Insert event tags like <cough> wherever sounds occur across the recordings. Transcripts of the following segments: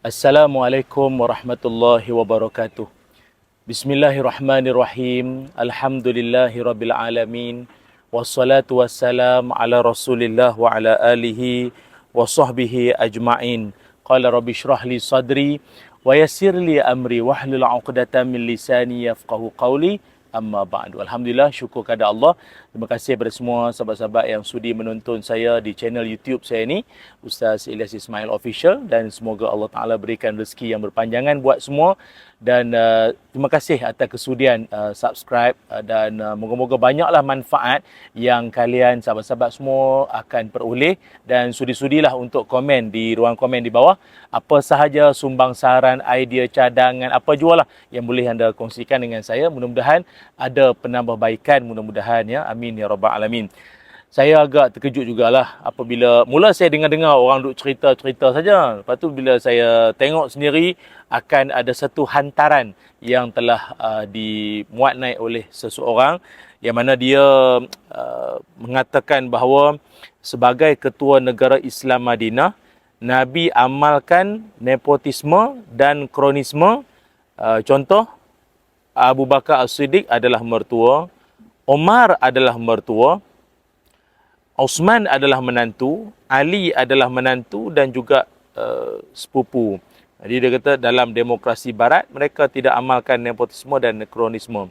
Assalamualaikum warahmatullahi wabarakatuh. Bismillahirrahmanirrahim. Alhamdulillahirabbil alamin. Wassalatu wassalam ala Rasulillah wa ala alihi wa sahbihi ajma'in. Qala rabbi shrah li sadri wa yassir li amri wahlul 'uqdatam min lisani yafqahu qawli. Amma ba'du. Alhamdulillah syukur kepada Allah. Terima kasih kepada semua sahabat-sahabat yang sudi menonton saya di channel YouTube saya ni, Ustaz Ilyas Ismail Official dan semoga Allah Taala berikan rezeki yang berpanjangan buat semua dan uh, terima kasih atas kesudian uh, subscribe uh, dan uh, moga-moga banyaklah manfaat yang kalian sahabat-sahabat semua akan peroleh dan sudi-sudilah untuk komen di ruang komen di bawah apa sahaja sumbang saran, idea, cadangan, apa jualah yang boleh anda kongsikan dengan saya. Mudah-mudahan ada penambahbaikan mudah-mudahan ya. Amin ya rabbal alamin saya agak terkejut jugalah apabila mula saya dengar-dengar orang duk cerita-cerita saja. Lepas tu bila saya tengok sendiri akan ada satu hantaran yang telah uh, dimuat naik oleh seseorang yang mana dia uh, mengatakan bahawa sebagai ketua negara Islam Madinah Nabi amalkan nepotisme dan kronisme. Uh, contoh Abu Bakar As-Siddiq adalah mertua, Omar adalah mertua, Osman adalah menantu, Ali adalah menantu dan juga uh, sepupu. Jadi dia kata dalam demokrasi barat mereka tidak amalkan nepotisme dan kronisme.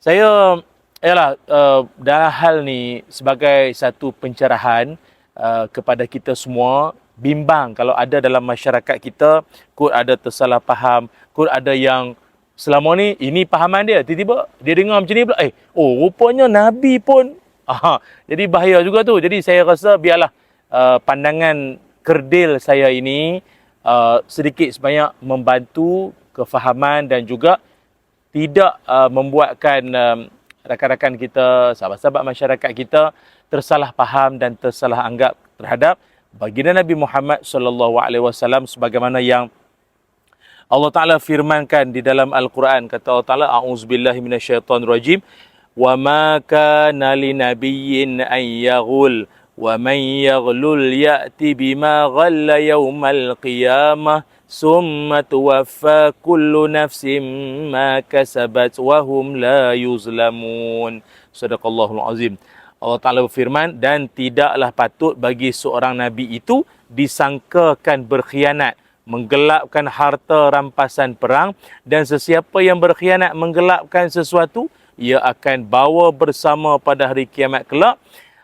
Saya ialah uh, dalam hal ni sebagai satu pencerahan uh, kepada kita semua bimbang kalau ada dalam masyarakat kita kot ada tersalah faham, kot ada yang selama ni ini pahaman dia tiba-tiba dia dengar macam ni pula eh oh rupanya nabi pun <laughs> Aha, jadi bahaya juga tu. Jadi saya rasa biarlah uh, pandangan kerdil saya ini uh, sedikit sebanyak membantu kefahaman dan juga tidak uh, membuatkan um, rakan-rakan kita, sahabat-sahabat masyarakat kita tersalah faham dan tersalah anggap terhadap baginda Nabi Muhammad sallallahu alaihi wasallam sebagaimana yang Allah Taala firmankan di dalam Al-Quran. Kata Allah Taala auzubillahi minasyaitonirrajim. Wa ma kana linabiyyin ayyaghul wa man yaghlul ya'ti bima ghalla yawmal qiyamah summa tuwaffa kullu nafsin ma kasabat wa hum la yuzlamun. Sadaqallahul azim. Allah Ta'ala berfirman dan tidaklah patut bagi seorang Nabi itu disangkakan berkhianat menggelapkan harta rampasan perang dan sesiapa yang berkhianat menggelapkan sesuatu ia akan bawa bersama pada hari kiamat kelak.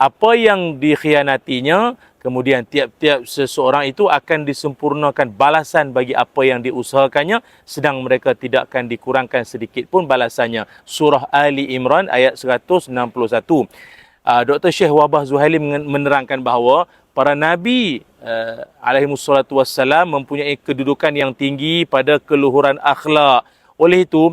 Apa yang dikhianatinya kemudian tiap-tiap seseorang itu akan disempurnakan balasan bagi apa yang diusahakannya sedang mereka tidak akan dikurangkan sedikit pun balasannya. Surah Ali Imran ayat 161 uh, Dr. Syekh Wabah Zuhaili menerangkan bahawa para nabi uh, alaihi wassalatu wassalam mempunyai kedudukan yang tinggi pada keluhuran akhlak oleh itu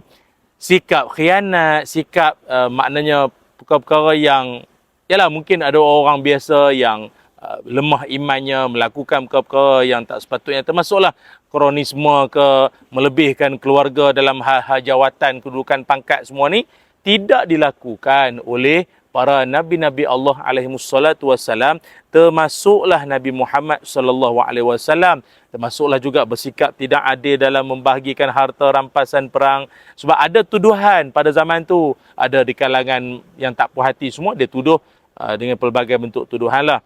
sikap khianat, sikap uh, maknanya perkara-perkara yang yalah mungkin ada orang biasa yang uh, lemah imannya melakukan perkara-perkara yang tak sepatutnya termasuklah kronisme ke melebihkan keluarga dalam hal-hal jawatan kedudukan pangkat semua ni tidak dilakukan oleh para nabi-nabi Allah alaihi wassalatu wassalam termasuklah Nabi Muhammad sallallahu alaihi wasallam. Termasuklah juga bersikap tidak adil dalam membahagikan harta rampasan perang. Sebab ada tuduhan pada zaman tu ada di kalangan yang tak puas hati semua dia tuduh uh, dengan pelbagai bentuk tuduhan lah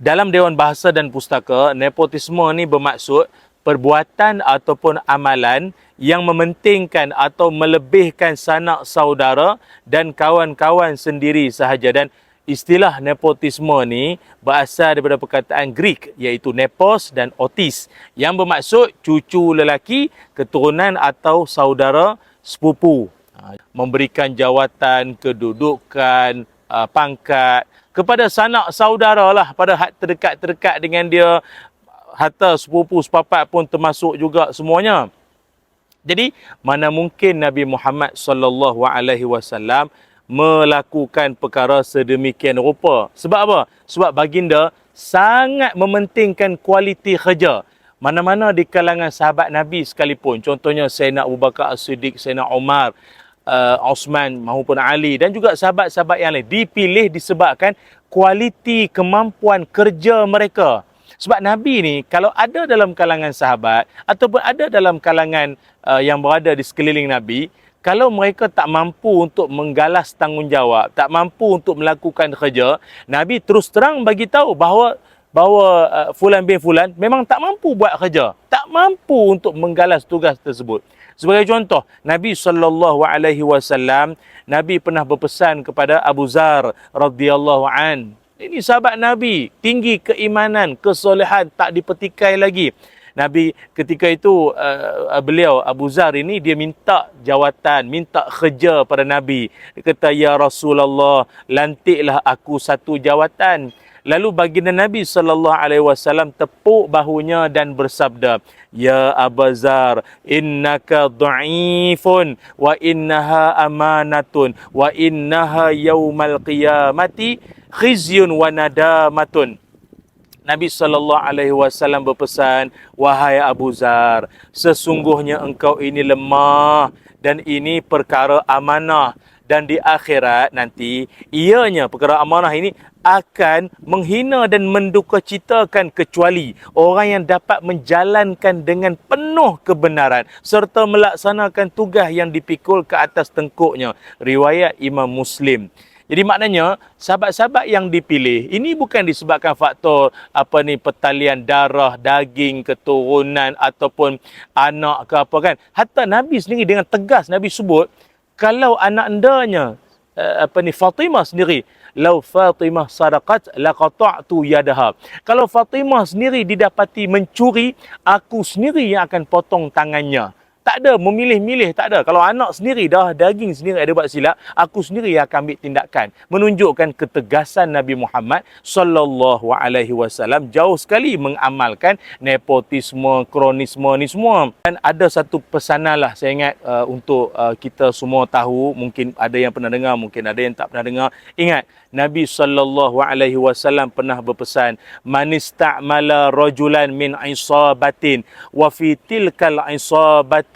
dalam Dewan Bahasa dan Pustaka nepotisme ni bermaksud perbuatan ataupun amalan yang mementingkan atau melebihkan sanak saudara dan kawan-kawan sendiri sahaja dan istilah nepotisme ni berasal daripada perkataan Greek iaitu nepos dan otis yang bermaksud cucu lelaki, keturunan atau saudara sepupu. Ha, memberikan jawatan, kedudukan, ha, pangkat kepada sanak saudara lah pada hak terdekat-terdekat dengan dia harta sepupu sepapat pun termasuk juga semuanya. Jadi mana mungkin Nabi Muhammad sallallahu alaihi wasallam melakukan perkara sedemikian rupa? Sebab apa? Sebab baginda sangat mementingkan kualiti kerja. Mana-mana di kalangan sahabat Nabi sekalipun, contohnya Sayyidina Abu Bakar As-Siddiq, Sayyidina Umar, uh, Osman maupun Ali dan juga sahabat-sahabat yang lain dipilih disebabkan kualiti kemampuan kerja mereka. Sebab Nabi ni kalau ada dalam kalangan sahabat ataupun ada dalam kalangan uh, yang berada di sekeliling Nabi, kalau mereka tak mampu untuk menggalas tanggungjawab, tak mampu untuk melakukan kerja, Nabi terus terang bagi tahu bahawa bahawa uh, fulan bin fulan memang tak mampu buat kerja, tak mampu untuk menggalas tugas tersebut. Sebagai contoh, Nabi sallallahu alaihi wasallam, Nabi pernah berpesan kepada Abu Zar radhiyallahu an. Ini sahabat Nabi, tinggi keimanan, kesolehan tak dipertikai lagi. Nabi ketika itu uh, beliau Abu Zar ini dia minta jawatan, minta kerja pada Nabi. Dia kata ya Rasulullah, lantiklah aku satu jawatan. Lalu baginda Nabi sallallahu alaihi wasallam tepuk bahunya dan bersabda, "Ya Abu Zar, innaka dha'ifun wa innaha amanatun wa innaha yaumal qiyamati khizyun wa nadamatun." Nabi sallallahu alaihi wasallam berpesan, "Wahai Abu Zar, sesungguhnya engkau ini lemah dan ini perkara amanah." dan di akhirat nanti ianya perkara amanah ini akan menghina dan menduka citakan kecuali orang yang dapat menjalankan dengan penuh kebenaran serta melaksanakan tugas yang dipikul ke atas tengkuknya riwayat Imam Muslim jadi maknanya sahabat-sahabat yang dipilih ini bukan disebabkan faktor apa ni pertalian darah, daging, keturunan ataupun anak ke apa kan. Hatta Nabi sendiri dengan tegas Nabi sebut kalau anak andanya uh, apa ni Fatimah sendiri lau Fatimah sadaqat laqata'tu yadaha kalau Fatimah sendiri didapati mencuri aku sendiri yang akan potong tangannya tak ada memilih-milih tak ada kalau anak sendiri dah daging sendiri ada buat silap aku sendiri yang akan ambil tindakan. Menunjukkan ketegasan Nabi Muhammad sallallahu alaihi wasallam jauh sekali mengamalkan nepotisme kronisme ni semua. Dan ada satu pesanan lah saya ingat uh, untuk uh, kita semua tahu. Mungkin ada yang pernah dengar mungkin ada yang tak pernah dengar. Ingat Nabi sallallahu alaihi wasallam pernah berpesan man istamala rajulan min isabatin wa fi tilkal isabatin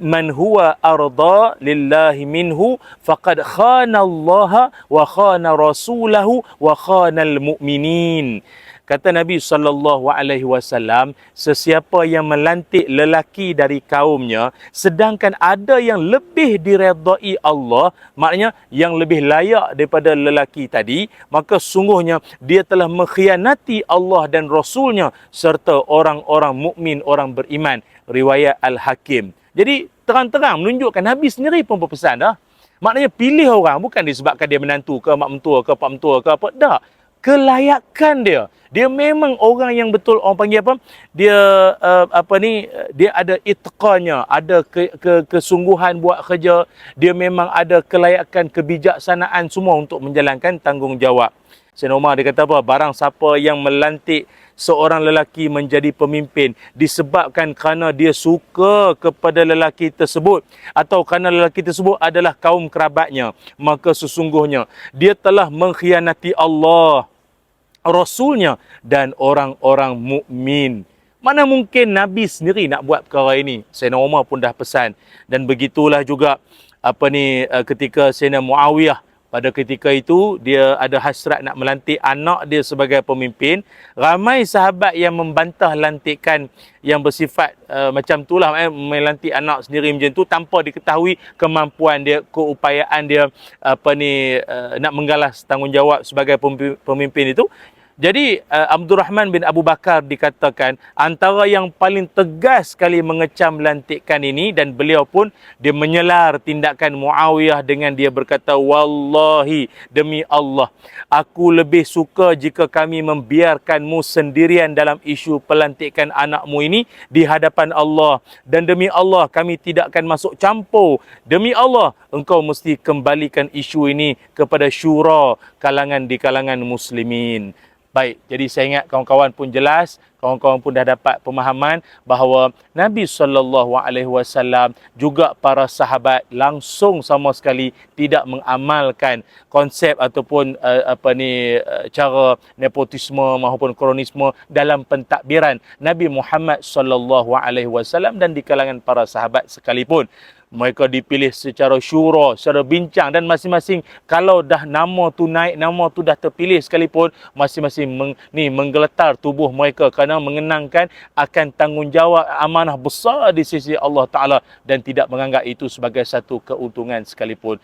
man huwa arda lillahi minhu faqad khana Allah wa khana rasulahu wa khana al mu'minin Kata Nabi sallallahu alaihi wasallam, sesiapa yang melantik lelaki dari kaumnya sedangkan ada yang lebih diredai Allah, maknanya yang lebih layak daripada lelaki tadi, maka sungguhnya dia telah mengkhianati Allah dan Rasulnya serta orang-orang mukmin, orang beriman. Riwayat Al-Hakim. Jadi terang-terang menunjukkan Nabi sendiri pun berpesan dah. Maknanya pilih orang bukan disebabkan dia menantu ke mak mentua ke pak mentua ke apa. Tak kelayakan dia. Dia memang orang yang betul orang panggil apa? Dia uh, apa ni? Dia ada itqanya, ada ke, ke, kesungguhan buat kerja. Dia memang ada kelayakan, kebijaksanaan semua untuk menjalankan tanggungjawab. Sayyidina Umar dia kata apa? Barang siapa yang melantik seorang lelaki menjadi pemimpin disebabkan kerana dia suka kepada lelaki tersebut atau kerana lelaki tersebut adalah kaum kerabatnya. Maka sesungguhnya dia telah mengkhianati Allah rasulnya dan orang-orang mukmin. Mana mungkin nabi sendiri nak buat perkara ini? Sayyidina Umar pun dah pesan. Dan begitulah juga apa ni eh, ketika Sayyidina Muawiyah pada ketika itu dia ada hasrat nak melantik anak dia sebagai pemimpin. Ramai sahabat yang membantah lantikan yang bersifat uh, macam itulah eh, melantik anak sendiri macam tu tanpa diketahui kemampuan dia keupayaan dia apa ni uh, nak menggalas tanggungjawab sebagai pemimpin itu jadi uh, Abdul Rahman bin Abu Bakar dikatakan antara yang paling tegas sekali mengecam lantikan ini dan beliau pun dia menyelar tindakan Muawiyah dengan dia berkata wallahi demi Allah aku lebih suka jika kami membiarkanmu sendirian dalam isu pelantikan anakmu ini di hadapan Allah. Dan demi Allah kami tidak akan masuk campur. Demi Allah engkau mesti kembalikan isu ini kepada syura kalangan di kalangan muslimin Baik, jadi saya ingat kawan-kawan pun jelas, kawan-kawan pun dah dapat pemahaman bahawa Nabi sallallahu alaihi wasallam juga para sahabat langsung sama sekali tidak mengamalkan konsep ataupun uh, apa ni uh, cara nepotisme maupun kronisme dalam pentadbiran Nabi Muhammad sallallahu alaihi wasallam dan di kalangan para sahabat sekalipun. Mereka dipilih secara syura, secara bincang dan masing-masing kalau dah nama tu naik, nama tu dah terpilih sekalipun, masing-masing meng, ni menggeletar tubuh mereka kerana mengenangkan akan tanggungjawab amanah besar di sisi Allah Taala dan tidak menganggap itu sebagai satu keuntungan sekalipun.